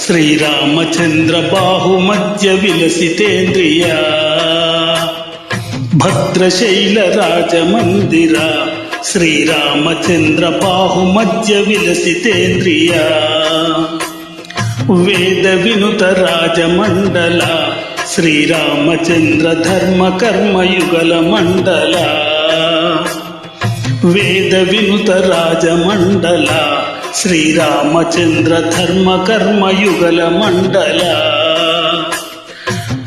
శ్రీరామచంద్ర బాహుమధ్య విలసితేంద్రియ. భద్రశైల రాజమందిర శ్రీరామచంద్ర బాహుమధ్య విలసితేంద్రియ. వేద వినుత రాజమండల శ్రీరామచంద్ర ధర్మ కర్మయుగల మండల. వేద వినుత రాజమండల శ్రీరామచంద్ర ధర్మ కర్మయుగల మండల.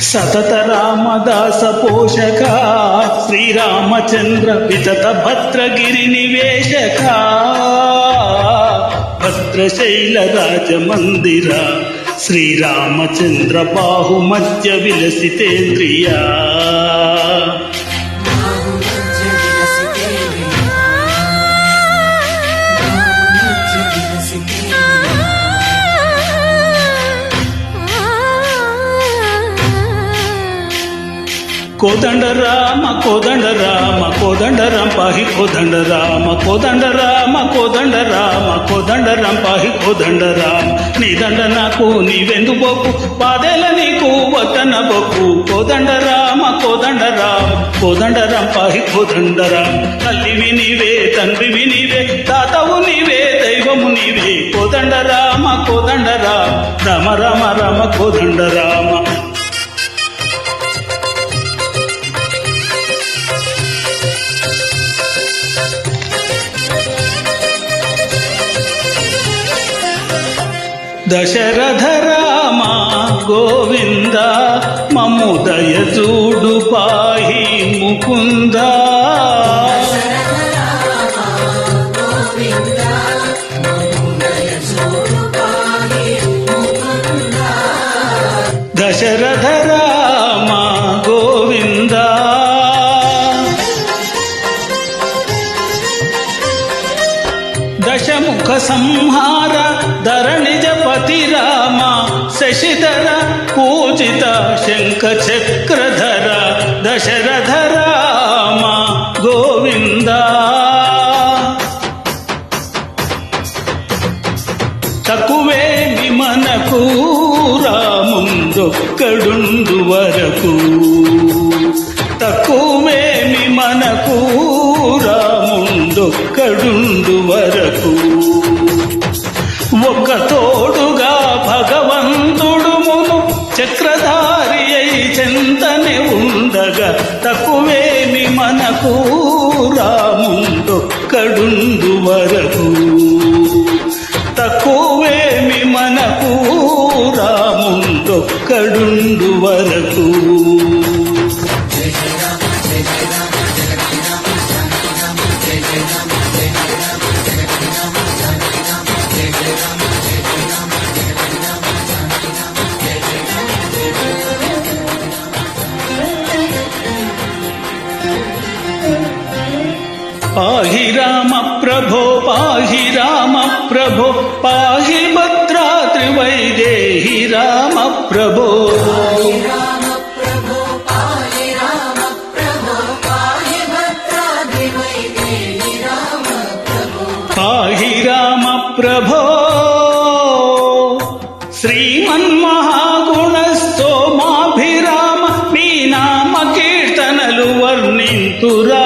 సతత రామదాస పోషక శ్రీరామచంద్ర వితత భద్రగిరి నివేశక. భద్రశైల రాజమందిర శ్రీరామచంద్ర బాహుమధ్య విలసితేంద్రియా. కోదండ రామ కోదండ రామ కోదండ రంపాహి కోదండ రామ కోదండ రామ కోదండ రామ కోదండ రంపాహి కోదండ రామ నీ దండ నాకు నీవెందు బొక్కు పాదేల నీకు వతన బొక్కు. కోదండ రామ కోదండ రామ కోదండ రంపాహి కోదండ రామ తల్లివి నీవే తండ్రివి నీవే తాతవు నీవే దైవము నీవే. కోదండ రామ కోదండ రామ రామ రామ రామ కోదండ రామ దశరథ రామ గోవింద మము దయచూడు పాహి ముకుంద. దశరథ రామ దశముఖ సంహార ధరణిజ పతి రామ శశిధర పూజిత శంఖ చక్రధర దశరథ రామ గోవింద తక్కువేమి మనకు రాముందొక్కడుండు వరకు. తక్కువేమి మనకు రాముందొక్కడుండు వరకు. ఒక్క తోడుగా భగవంతుడు మును. చక్రధారి అయి చెంతనే ఉండగా తక్కువేమి మనకు రాముందొక్కడుండు వరకు. తక్కువేమి మనకు రాముందొక్కడుండు వరకు. पाहि राम प्रभो पाहि राम प्रभो पाहि भद्रात्रिवैदेहि राम प्रभो पाहि राम प्रभो శ్రీమన్మహాగుణస్తో మాభిరామ నీ నామ కీర్తనలు వర్ణింతురా